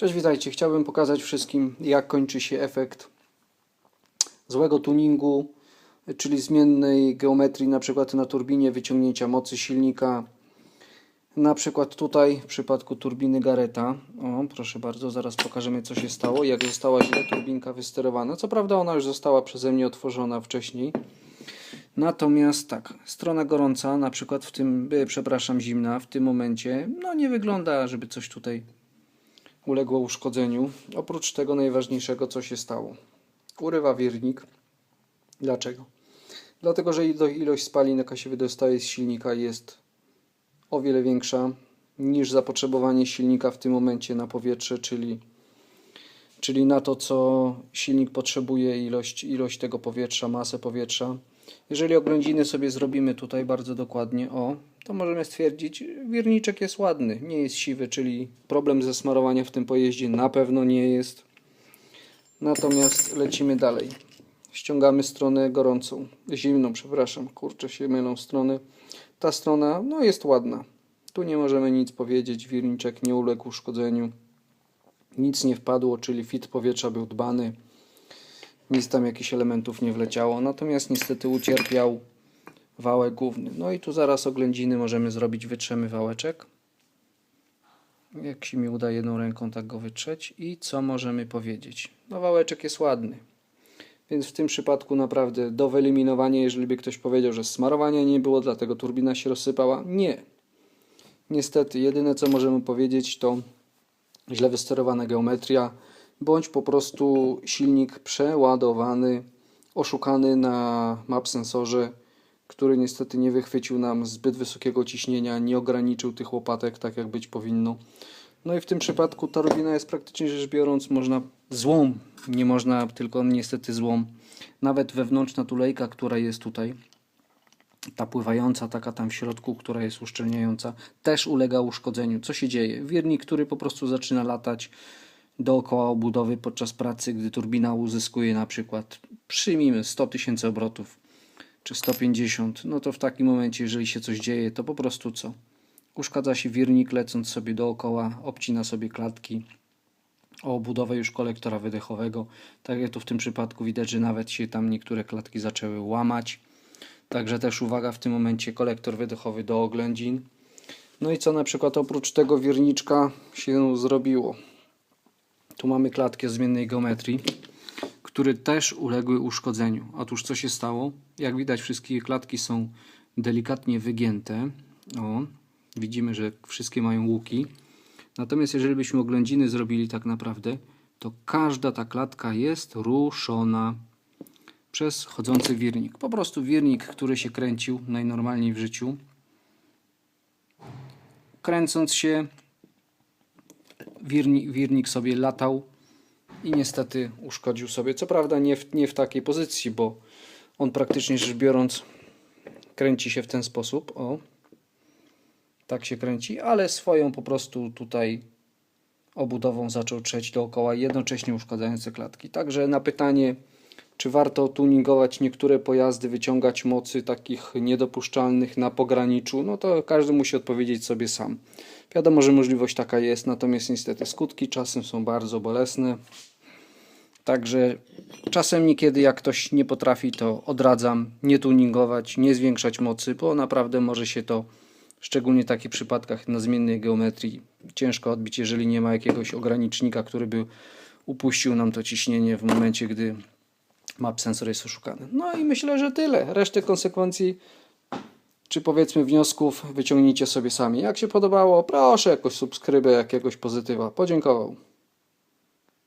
Cześć, witajcie. Chciałbym pokazać wszystkim, jak kończy się efekt złego tuningu, czyli zmiennej geometrii, na przykład na turbinie wyciągnięcia mocy silnika. Na przykład tutaj w przypadku turbiny Gareta. O, proszę bardzo, zaraz pokażemy co się stało, jak została źle turbinka wysterowana. Co prawda ona już została przeze mnie otworzona wcześniej. Natomiast tak, strona gorąca, na przykład w tym, e, przepraszam, zimna, w tym momencie, no nie wygląda, żeby coś tutaj uległo uszkodzeniu. Oprócz tego najważniejszego, co się stało. Urywa wirnik. Dlaczego? Dlatego, że ilo- ilość spalin, jaka się wydostaje z silnika jest o wiele większa niż zapotrzebowanie silnika w tym momencie na powietrze, czyli, czyli na to, co silnik potrzebuje, ilość, ilość tego powietrza, masę powietrza. Jeżeli oględziny sobie zrobimy tutaj bardzo dokładnie, o, to możemy stwierdzić, wirniczek jest ładny, nie jest siwy, czyli problem ze smarowaniem w tym pojeździe na pewno nie jest. Natomiast lecimy dalej. Ściągamy stronę gorącą, zimną, przepraszam, kurczę się mylą strony. Ta strona, no jest ładna. Tu nie możemy nic powiedzieć, wirniczek nie uległ uszkodzeniu. Nic nie wpadło, czyli fit powietrza był dbany. Nic tam jakichś elementów nie wleciało. Natomiast niestety ucierpiał wałek główny. No i tu zaraz oględziny możemy zrobić. Wytrzemy wałeczek. Jak się mi uda jedną ręką tak go wytrzeć. I co możemy powiedzieć? No wałeczek jest ładny. Więc w tym przypadku naprawdę do wyeliminowania, jeżeli by ktoś powiedział, że smarowania nie było, dlatego turbina się rozsypała. Nie. Niestety, jedyne co możemy powiedzieć to źle wysterowana geometria, bądź po prostu silnik przeładowany, oszukany na map sensorze, który niestety nie wychwycił nam zbyt wysokiego ciśnienia, nie ograniczył tych łopatek tak jak być powinno. No i w tym przypadku ta turbina jest praktycznie rzecz biorąc można złą, nie można tylko niestety złą. Nawet wewnętrzna tulejka, która jest tutaj, ta pływająca, taka tam w środku, która jest uszczelniająca, też ulega uszkodzeniu. Co się dzieje? Wirnik, który po prostu zaczyna latać dookoła obudowy podczas pracy, gdy turbina uzyskuje na przykład, przyjmijmy 100 tysięcy obrotów, czy 150, no to w takim momencie, jeżeli się coś dzieje, to po prostu co? Uszkadza się wirnik, lecąc sobie dookoła, obcina sobie klatki o obudowę już kolektora wydechowego. Tak jak tu w tym przypadku widać, że nawet się tam niektóre klatki zaczęły łamać. Także też uwaga w tym momencie kolektor wydechowy do oględzin. No i co na przykład oprócz tego wirniczka się zrobiło? Tu mamy klatki o zmiennej geometrii, które też uległy uszkodzeniu. Otóż co się stało? Jak widać wszystkie klatki są delikatnie wygięte. O, widzimy, że wszystkie mają łuki. Natomiast jeżeli byśmy oględziny zrobili tak naprawdę, to każda ta klatka jest ruszona przez chodzący wirnik. Po prostu wirnik, który się kręcił najnormalniej w życiu. Kręcąc się, wirnik, wirnik sobie latał i niestety uszkodził sobie. Co prawda nie w, nie w takiej pozycji, bo on praktycznie rzecz biorąc kręci się w ten sposób. O, tak się kręci, ale swoją po prostu tutaj obudową zaczął trzeć dookoła, jednocześnie uszkadzając te klatki. Także na pytanie, czy warto tuningować niektóre pojazdy, wyciągać mocy takich niedopuszczalnych na pograniczu, no to każdy musi odpowiedzieć sobie sam. Wiadomo, że możliwość taka jest, natomiast niestety skutki czasem są bardzo bolesne. Także czasem niekiedy jak ktoś nie potrafi, to odradzam nie tuningować, nie zwiększać mocy, bo naprawdę może się to, szczególnie w takich przypadkach na zmiennej geometrii, ciężko odbić, jeżeli nie ma jakiegoś ogranicznika, który by upuścił nam to ciśnienie w momencie, gdy map sensor jest oszukany. No i myślę, że tyle. Resztę konsekwencji, czy powiedzmy wniosków wyciągnijcie sobie sami. Jak się podobało, proszę jakąś subskrybę, jakiegoś pozytywa. Podziękował.